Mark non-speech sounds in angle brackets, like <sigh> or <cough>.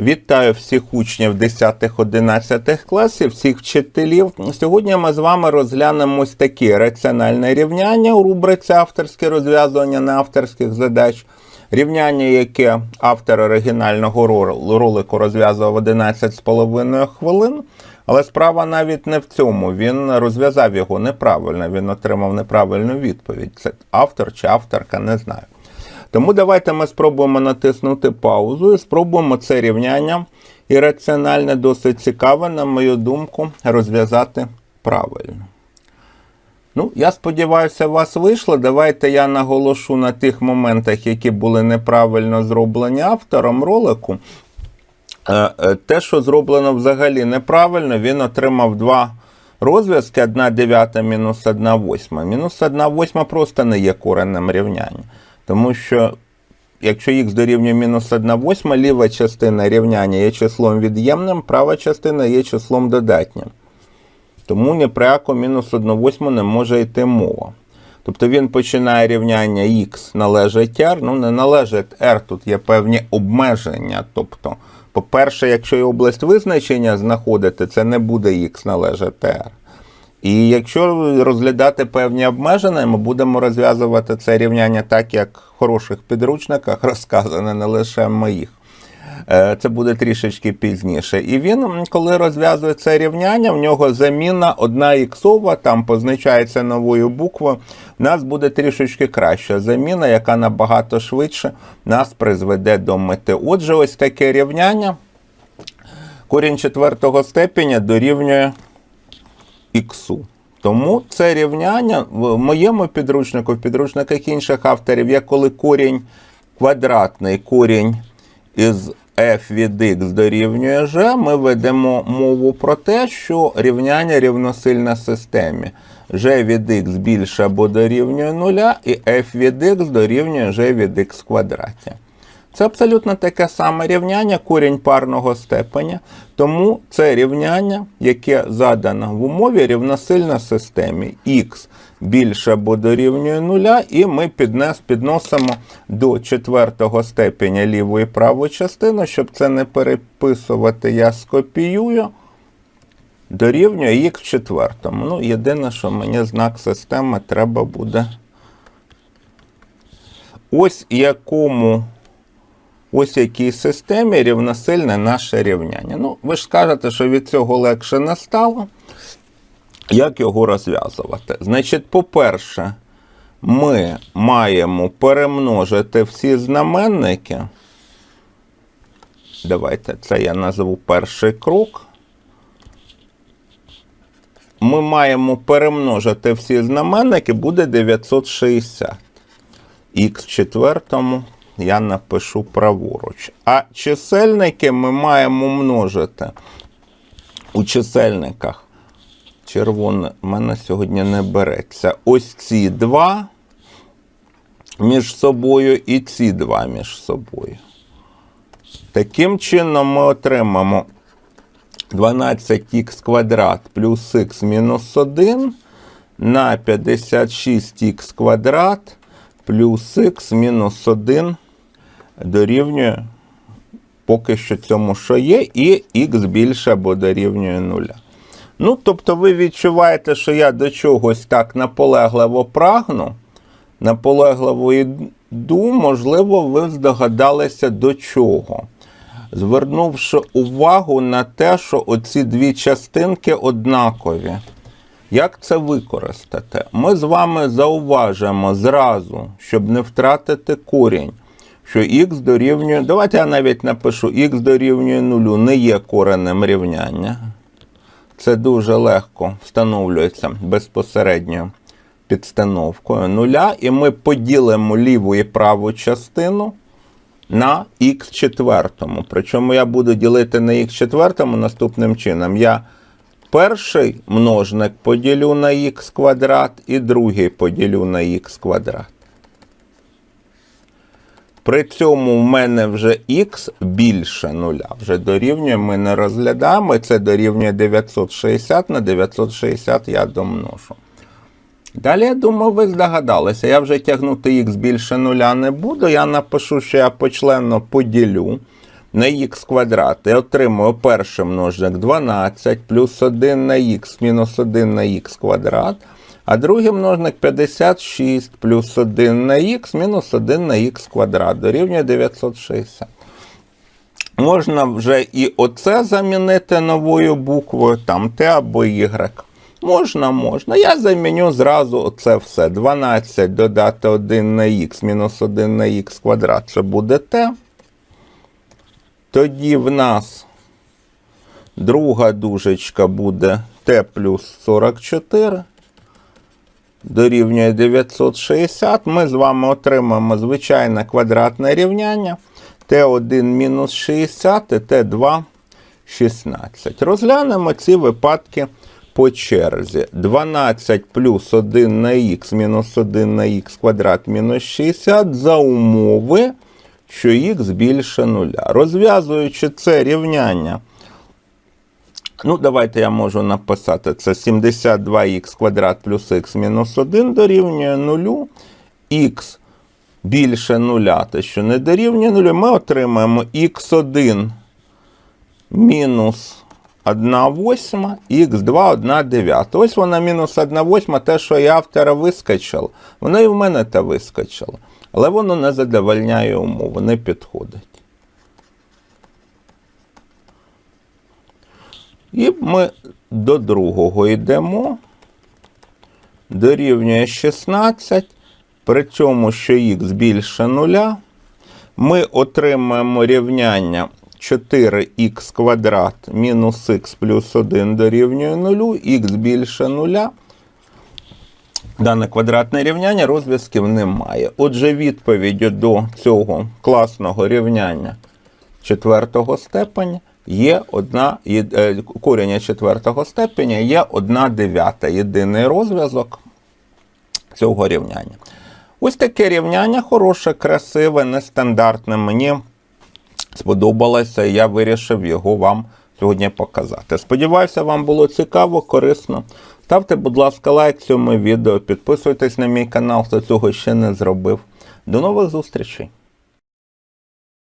Вітаю всіх учнів 10-11 класів, всіх вчителів. Сьогодні ми з вами розглянемо ось такі раціональне рівняння у рубриці авторське розв'язування неавторських задач. Рівняння, яке автор оригінального ролику розв'язував 11,5 хвилин. Але справа навіть не в цьому. Він розв'язав його неправильно, він отримав неправильну відповідь. Це автор чи авторка, не знаю. Тому давайте ми спробуємо натиснути паузу і спробуємо це рівняння ірраціональне, досить цікаве, на мою думку, розв'язати правильно. Ну, я сподіваюся, у вас вийшло. Давайте я наголошу на тих моментах, які були неправильно зроблені автором ролику. Е, е, Те, що зроблено взагалі неправильно, він отримав два розв'язки: 1 дев'ята мінус 1 восьма. Мінус 1 восьма просто не є коренем рівняння. Тому що, якщо х дорівнює мінус 1 восьма, ліва частина рівняння є числом від'ємним, права частина є числом додатнім. Тому ні про яку мінус 1 восьму не може йти мова. Тобто він починає рівняння х належить r, ну не належить r, тут є певні обмеження. Тобто, по-перше, якщо і область визначення знаходити, це не буде х належати r. І якщо розглядати певні обмеження, ми будемо розв'язувати це рівняння так, як в хороших підручниках <laughs> розказано, не лише моїх. Е, Це буде трішечки пізніше. І він, коли розв'язує це рівняння, в нього заміна одна іксова, там позначається новою буквою. В нас буде трішечки краща заміна, яка набагато швидше нас призведе до мети. Отже, ось таке рівняння. Корінь четвертого степеня дорівнює іксу. Тому це рівняння в моєму підручнику, в підручниках інших авторів є коли корінь квадратний, корінь із f від x дорівнює g, ми ведемо мову про те, що рівняння рівносильне системі. g від x більше або дорівнює 0, і f від x дорівнює g від x квадраті. Це абсолютно таке саме рівняння, корінь парного степеня. Тому це рівняння, яке задано в умові рівносильно системі х більше або дорівнює нуля, і ми піднес, підносимо до четвертого степеня лівої і правої частини, щоб це не переписувати, я скопіюю. Дорівнює х в четвертому. Ну, єдине, що мені знак системи треба буде. Ось якому ось якій системі рівносильне наше рівняння. Ну, ви ж скажете, що від цього легше не стало. Як його розв'язувати? Значить, по-перше, ми маємо перемножити всі знаменники. Давайте це я назву перший крок. Ми маємо перемножити всі знаменники, буде 960. Х в четвертому я напишу праворуч. А чисельники ми маємо множити у чисельниках. Червоне в мене сьогодні не береться. Ось ці два між собою і ці два між собою. Таким чином ми отримаємо 12х квадрат плюс х мінус 1 на 56х квадрат плюс х мінус 1 дорівнює поки що цьому, що є, і х більше або дорівнює 0. Ну, тобто ви відчуваєте, що я до чогось так наполегливо прагну, наполегливо йду, можливо, ви здогадалися до чого. Звернувши увагу на те, що оці дві частинки однакові. Як це використати? Ми з вами зауважимо зразу, щоб не втратити корінь, що х дорівнює. Давайте я навіть напишу х дорівнює нулю, не є коренем рівняння. Це дуже легко встановлюється безпосередньо підстановкою нуля, і ми поділимо ліву і праву частину на х четвертому. Причому я буду ділити на х четвертому наступним чином. Я перший множник поділю на х квадрат і другий поділю на х квадрат. При цьому в мене вже х більше нуля. Вже дорівнює, ми не розглядаємо. Це дорівнює 960 на 960 я домножу. Далі, я думаю, ви здогадалися. Я вже тягнути х більше нуля не буду. Я напишу, що я почленно поділю на х квадрат і отримую перший множник 12 плюс 1 на х мінус 1 на х квадрат, а другий множник 56 плюс 1 на х мінус 1 на х квадрат дорівнює 960. Можна вже і оце замінити новою буквою, там Т або Y. Можна, можна. Я заміню зразу оце все. 12 додати 1 на х мінус 1 на х квадрат, це буде Т. Тоді в нас друга дужечка буде Т плюс 44. Дорівнює 960. Ми з вами отримаємо звичайне квадратне рівняння. Т1 мінус 60 і Т2 16. Розглянемо ці випадки по черзі. 12 плюс 1 на х мінус 1 на х квадрат мінус 60 за умови, що х більше нуля. Розв'язуючи це рівняння, ну давайте я можу написати це 72х квадрат плюс х мінус 1 дорівнює 0, х більше нуля, те, що не дорівнює нулю, ми отримаємо х1 мінус 1 восьма, х2 1 дев'ята. Ось вона мінус 1 восьма, те, що і автора вискочило, воно і в мене те вискочило. Але воно не задовольняє умову, не підходить. І ми до другого йдемо. Дорівнює 16. При цьому, що х більше нуля, ми отримаємо рівняння 4х квадрат мінус х плюс 1 дорівнює 0, х більше нуля. Дане квадратне рівняння розв'язків немає. Отже, відповіддю до цього класного рівняння четвертого степеня є одна е, корення четвертого степеня є одна дев'ята. Єдиний розв'язок цього рівняння. Ось таке рівняння хороше, красиве, нестандартне. Мені сподобалося, і я вирішив його вам сьогодні показати. Сподіваюся, вам було цікаво, корисно. Ставте, будь ласка, лайк цьому відео, підписуйтесь на мій канал, хто цього ще не зробив. До нових зустрічей!